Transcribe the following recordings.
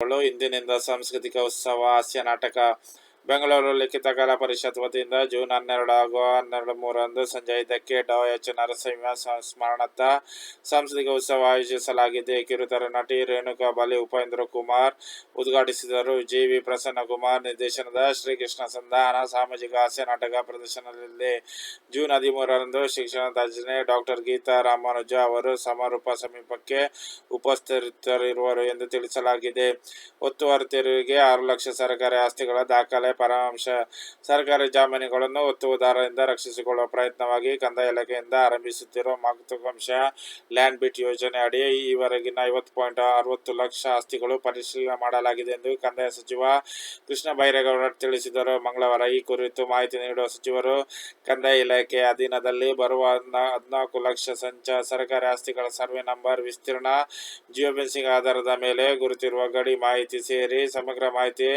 ಗಳು ಇಂದಿನಿಂದ ಸಾಂಸ್ಕೃತಿಕ ಉತ್ಸವ ಹಾಸ್ಯ ನಾಟಕ ಬೆಂಗಳೂರು ಲಿಖಿತ ಕಲಾ ಪರಿಷತ್ ವತಿಯಿಂದ ಜೂನ್ ಹನ್ನೆರಡು ಹಾಗೂ ಹನ್ನೆರಡು ಮೂರಂದು ಸಂಜೆ ಐದಕ್ಕೆ ಡಾ ಎಚ್ ನರಸಿಂಹ ಸ್ಮರಣಾರ್ಥ ಸಾಂಸ್ಕೃತಿಕ ಉತ್ಸವ ಆಯೋಜಿಸಲಾಗಿದೆ ಕಿರುತರ ನಟಿ ರೇಣುಕಾ ಬಲಿ, ಉಪೇಂದ್ರ ಕುಮಾರ್ ಉದ್ಘಾಟಿಸಿದರು. ಜಿ ವಿ ಪ್ರಸನ್ನ ಕುಮಾರ್ ನಿರ್ದೇಶನದ ಶ್ರೀಕೃಷ್ಣ ಸಂಧಾನ ಸಾಮಾಜಿಕ ಹಾಸ್ಯ ನಾಟಕ ಪ್ರದರ್ಶನದಲ್ಲಿ ಜೂನ್ ಹದಿಮೂರರಂದು ಶಿಕ್ಷಣ ತಜ್ಞೆ ಡಾಕ್ಟರ್ ಗೀತಾ ರಾಮಾನುಜ ಅವರು ಸಮಾರೋಪ ಸಮೀಪಕ್ಕೆ ಉಪಸ್ಥಿತರಿರುವರು ಎಂದು ತಿಳಿಸಲಾಗಿದೆ. ಒತ್ತುವರಿ ತೆರಿಗೆ ಆರು ಲಕ್ಷ ಸರ್ಕಾರಿ ಆಸ್ತಿಗಳ ದಾಖಲೆ ಪರಾಮರ್ಶ ಸರ್ಕಾರಿ ಜಾಮೀನುಗಳನ್ನು ಒತ್ತುವುದಾರರಿಂದ ರಕ್ಷಿಸಿಕೊಳ್ಳುವ ಪ್ರಯತ್ನವಾಗಿ ಕಂದಾಯ ಇಲಾಖೆಯಿಂದ ಆರಂಭಿಸುತ್ತಿರುವ ಮಹತ್ವಾಕಾಂಕ್ಷ ಲ್ಯಾಂಡ್ ಬಿಟ್ ಯೋಜನೆ ಅಡಿ ಈವರೆಗಿನ ಐವತ್ತು ಪಾಯಿಂಟ್ ಅರವತ್ತು ಲಕ್ಷ ಆಸ್ತಿಗಳು ಪರಿಶೀಲನೆ ಮಾಡಲಾಗಿದೆ ಎಂದು ಕಂದಾಯ ಸಚಿವ ಕೃಷ್ಣ ಬೈರೇಗೌಡ ತಿಳಿಸಿದರು. ಮಂಗಳವಾರ ಈ ಕುರಿತು ಮಾಹಿತಿ ನೀಡುವ ಸಚಿವರು, ಕಂದಾಯ ಇಲಾಖೆ ಅಧೀನದಲ್ಲಿ ಬರುವ ಹದ್ನಾ- ಹದಿನಾಲ್ಕು ಲಕ್ಷ ಸಂಚ ಸರ್ಕಾರಿ ಆಸ್ತಿಗಳ ಸರ್ವೆ ನಂಬರ್ ವಿಸ್ತೀರ್ಣ ಜಿಯೋ ಆಧಾರದ ಮೇಲೆ ಗುರುತಿರುವ ಗಡಿ ಮಾಹಿತಿ ಸೇರಿ ಸಮಗ್ರ ಮಾಹಿತಿ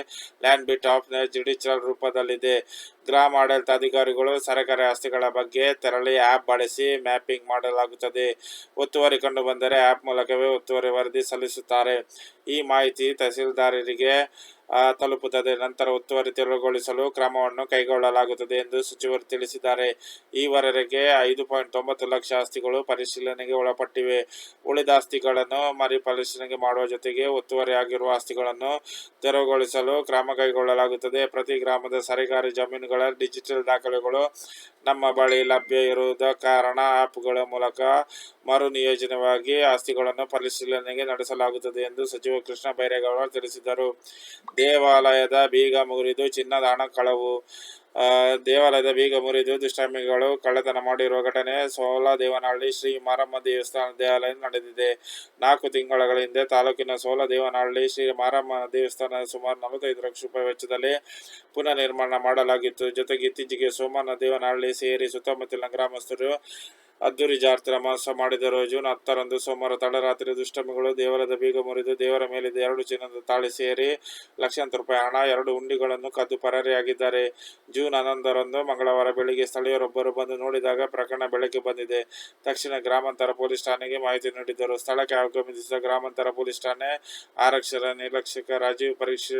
ಲ್ಯಾಂಡ್ ಬಿಟ್ ಆಫ್ ಡಿಜಿಟಲ್ ರೂಪದಲ್ಲಿದೆ. ಗ್ರಾಮ ಆಡಳಿತಾಧಿಕಾರಿಗಳು ಸರ್ಕಾರಿ ಆಸ್ತಿಗಳ ಬಗ್ಗೆ ತೆರಳಿ ಆ್ಯಪ್ ಬಳಸಿ ಮ್ಯಾಪಿಂಗ್ ಮಾಡಲಾಗುತ್ತದೆ. ಒತ್ತುವರಿ ಕಂಡು ಬಂದರೆ ಆ್ಯಪ್ ಮೂಲಕವೇ ಒತ್ತುವರಿ ವರದಿ ಸಲ್ಲಿಸುತ್ತಾರೆ. ಈ ಮಾಹಿತಿ ತಹಸೀಲ್ದಾರರಿಗೆ ತಲುಪುತ್ತದೆ. ನಂತರ ಒತ್ತುವರಿ ತೆರವುಗೊಳಿಸಲು ಕ್ರಮವನ್ನು ಕೈಗೊಳ್ಳಲಾಗುತ್ತದೆ ಎಂದು ಸಚಿವರು ತಿಳಿಸಿದ್ದಾರೆ. ಈವರೆಗೆ ಐದು ಪಾಯಿಂಟ್ ತೊಂಬತ್ತು ಲಕ್ಷ ಆಸ್ತಿಗಳು ಪರಿಶೀಲನೆಗೆ ಒಳಪಟ್ಟಿವೆ. ಉಳಿದ ಆಸ್ತಿಗಳನ್ನು ಮರುಪರಿಶೀಲನೆ ಮಾಡುವ ಜೊತೆಗೆ ಒತ್ತುವರಿಯಾಗಿರುವ ಆಸ್ತಿಗಳನ್ನು ತೆರವುಗೊಳಿಸಲು ಕ್ರಮ ಕೈಗೊಳ್ಳಲಾಗುತ್ತದೆ. ಪ್ರತಿ ಗ್ರಾಮದ ಸರ್ಕಾರಿ ಜಮೀನುಗಳ ಡಿಜಿಟಲ್ ದಾಖಲೆಗಳು ನಮ್ಮ ಬಳಿ ಲಭ್ಯ ಇರುವುದ ಕಾರಣ ಆ್ಯಪ್ಗಳ ಮೂಲಕ ಮರು ನಿಯೋಜನೆವಾಗಿ ಆಸ್ತಿಗಳನ್ನು ಪರಿಶೀಲನೆಗೆ ನಡೆಸಲಾಗುತ್ತದೆ ಎಂದು ಸಚಿವ ಕೃಷ್ಣ ಬೈರೇಗೌಡ ತಿಳಿಸಿದರು. ದೇವಾಲಯದ ಬೀಗ ಮುರಿದು ಚಿನ್ನದ ಹಣ ಕಳವು ದೇವಾಲಯದ ಬೀಗ ಮುರಿದು ದುಷ್ಕರ್ಮಿಗಳು ಕಳ್ಳತನ ಮಾಡಿರುವ ಘಟನೆ ಸೋಲ ದೇವನಹಳ್ಳಿ ಶ್ರೀ ಮಾರಮ್ಮ ದೇವಸ್ಥಾನ ದೇವಾಲಯ ನಡೆದಿದೆ. ನಾಲ್ಕು ತಿಂಗಳ ಹಿಂದೆ ತಾಲೂಕಿನ ಸೋಲ ದೇವನಹಳ್ಳಿ ಶ್ರೀ ಮಾರಮ್ಮ ದೇವಸ್ಥಾನ ಸುಮಾರು ನಲವತ್ತೈದು ಲಕ್ಷ ರೂಪಾಯಿ ವೆಚ್ಚದಲ್ಲಿ ಪುನರ್ ನಿರ್ಮಾಣ ಮಾಡಲಾಗಿತ್ತು. ಜೊತೆಗೆ ಇತ್ತೀಚೆಗೆ ಸೋಮನ ದೇವನಹಳ್ಳಿ ಸೇರಿ ಸುತ್ತಮುತ್ತಲಿನ ಗ್ರಾಮಸ್ಥರು ಅದ್ದೂರಿ ಜಾತ್ರೆ ಮಹೋತ್ಸವ ಮಾಡಿದರು ಜೂನ್ ಹತ್ತರಂದು ಸೋಮವಾರ ತಡರಾತ್ರಿ ದುಷ್ಟಮಿಗಳು ದೇವರದ ಬೀಗ ಮುರಿದು ದೇವರ ಮೇಲಿದ್ದ ಎರಡು ಚಿನ್ನದ ತಾಳಿ ಸೇರಿ ಲಕ್ಷಾಂತರ ರೂಪಾಯಿ ಹಣ, ಎರಡು ಉಂಡಿಗಳನ್ನು ಕದ್ದು ಪರಾರಿಯಾಗಿದ್ದಾರೆ. ಜೂನ್ ಹನ್ನೊಂದರಂದು ಮಂಗಳವಾರ ಬೆಳಿಗ್ಗೆ ಸ್ಥಳೀಯರೊಬ್ಬರು ಬಂದು ನೋಡಿದಾಗ ಪ್ರಕರಣ ಬೆಳಕಿಗೆ ಬಂದಿದೆ. ತಕ್ಷಣ ಗ್ರಾಮಾಂತರ ಪೊಲೀಸ್ ಠಾಣೆಗೆ ಮಾಹಿತಿ ನೀಡಿದ್ದರು. ಸ್ಥಳಕ್ಕೆ ಆಗಮಿಸಿದ ಗ್ರಾಮಾಂತರ ಪೊಲೀಸ್ ಠಾಣೆ ಆರಕ್ಷಕ ನಿರ್ಲಕ್ಷಕ ರಾಜೀವ್ ಪರೀಕ್ಷೆ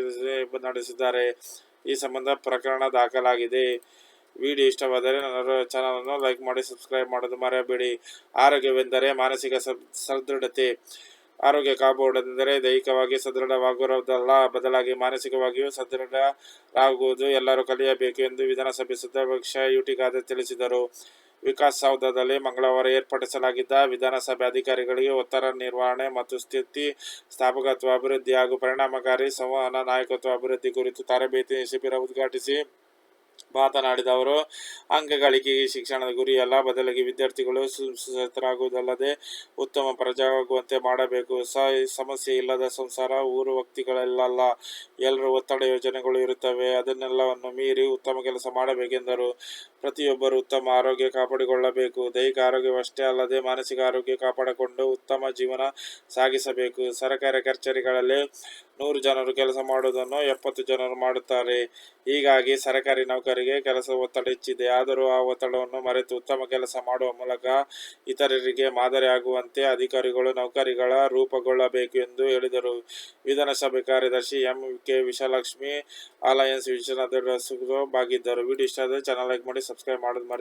ನಡೆಸಿದ್ದಾರೆ. ಈ ಸಂಬಂಧ ಪ್ರಕರಣ ದಾಖಲಾಗಿದೆ. ವಿಡಿಯೋ ಇಷ್ಟವಾದರೆ ನನ್ನ ಚಾನಲನ್ನು ಲೈಕ್ ಮಾಡಿ, ಸಬ್ಸ್ಕ್ರೈಬ್ ಮಾಡೋದು ಮರೆಯಬೇಡಿ. ಆರೋಗ್ಯವೆಂದರೆ ಮಾನಸಿಕ ಸದ್- ಸದೃಢತೆ. ಆರೋಗ್ಯ ಕಾಪಾಡುವುದೆಂದರೆ ದೈಹಿಕವಾಗಿ ಸದೃಢವಾಗುವುದಲ್ಲ. ಬದಲಾಗಿ ಮಾನಸಿಕವಾಗಿಯೂ ಸದೃಢರಾಗುವುದು ಎಲ್ಲರೂ ಕಲಿಯಬೇಕು ಎಂದು ವಿಧಾನಸಭೆ ಸಭಾಧ್ಯಕ್ಷ ಯುಟಿ ಖಾದರ್ ತಿಳಿಸಿದರು. ವಿಕಾಸಸೌಧದಲ್ಲಿ ಮಂಗಳವಾರ ಏರ್ಪಡಿಸಲಾಗಿದ್ದ ವಿಧಾನಸಭೆ ಅಧಿಕಾರಿಗಳಿಗೆ ಒತ್ತಡ ನಿರ್ವಹಣೆ ಮತ್ತು ಸ್ಥಿತಿ ಸ್ಥಾಪಕತ್ವ ಅಭಿವೃದ್ಧಿ ಹಾಗೂ ಪರಿಣಾಮಕಾರಿ ಸಂವಹನ ನಾಯಕತ್ವ ಅಭಿವೃದ್ಧಿ ಕುರಿತು ತರಬೇತಿ ಶಿಬಿರ ಉದ್ಘಾಟಿಸಿ ಮಾತನಾಡಿದ ಅವರು ಅಂಕ ಗುರಿ ಶಿಕ್ಷಣದ ಗುರಿಯಲ್ಲ, ಬದಲಾಗಿ ವಿದ್ಯಾರ್ಥಿಗಳು ಸುಸಜ್ಜಿತರಾಗುವುದಲ್ಲದೆ ಉತ್ತಮ ಪ್ರಜೆಯಾಗುವಂತೆ ಮಾಡಬೇಕು. ಸ, ಸಮಸ್ಯೆ ಇಲ್ಲದ ಸಂಸಾರ, ಊರು ವ್ಯಕ್ತಿಗಳಲ್ಲ ಎಲ್ಲರೂ ಒತ್ತಡ ಯೋಜನೆಗಳು ಇರುತ್ತವೆ, ಅದನ್ನೆಲ್ಲವನ್ನು ಮೀರಿ ಉತ್ತಮ ಕೆಲಸ ಮಾಡಬೇಕೆಂದರು. ಪ್ರತಿಯೊಬ್ಬರು ಉತ್ತಮ ಆರೋಗ್ಯ ಕಾಪಾಡಿಕೊಳ್ಳಬೇಕು. ದೈಹಿಕ ಆರೋಗ್ಯವಷ್ಟೇ ಅಲ್ಲದೆ ಮಾನಸಿಕ ಆರೋಗ್ಯ ಕಾಪಾಡಿಕೊಂಡು ಉತ್ತಮ ಜೀವನ ಸಾಗಿಸಬೇಕು. ಸರ್ಕಾರಿ ಕಚೇರಿಗಳಲ್ಲಿ ನೂರು ಜನರು ಕೆಲಸ ಮಾಡುವುದನ್ನು ಎಪ್ಪತ್ತು ಜನರು ಮಾಡುತ್ತಾರೆ. ಹೀಗಾಗಿ ಸರ್ಕಾರಿ ನೌಕರಿಗೆ ಕೆಲಸ ಒತ್ತಡ ಹೆಚ್ಚಿದೆ. ಆದರೂ ಆ ಒತ್ತಡವನ್ನು ಮರೆತು ಉತ್ತಮ ಕೆಲಸ ಮಾಡುವ ಮೂಲಕ ಇತರರಿಗೆ ಮಾದರಿಯಾಗುವಂತೆ ಅಧಿಕಾರಿಗಳು ನೌಕರಿಗಳ ರೂಪುಗೊಳ್ಳಬೇಕು ಎಂದು ಹೇಳಿದರು. ವಿಧಾನಸಭೆ ಕಾರ್ಯದರ್ಶಿ M. K. Vishalakshmi, alliance Vishwanatha ಭಾಗಿದ್ದರು. Video ಇಷ್ಟ ಚಾನಲ್ ಲೈಕ್ ಮಾಡಿ ಸಬ್ಸ್ಕ್ರೈಬ್ ಮಾಡೋದು ಮರಿ.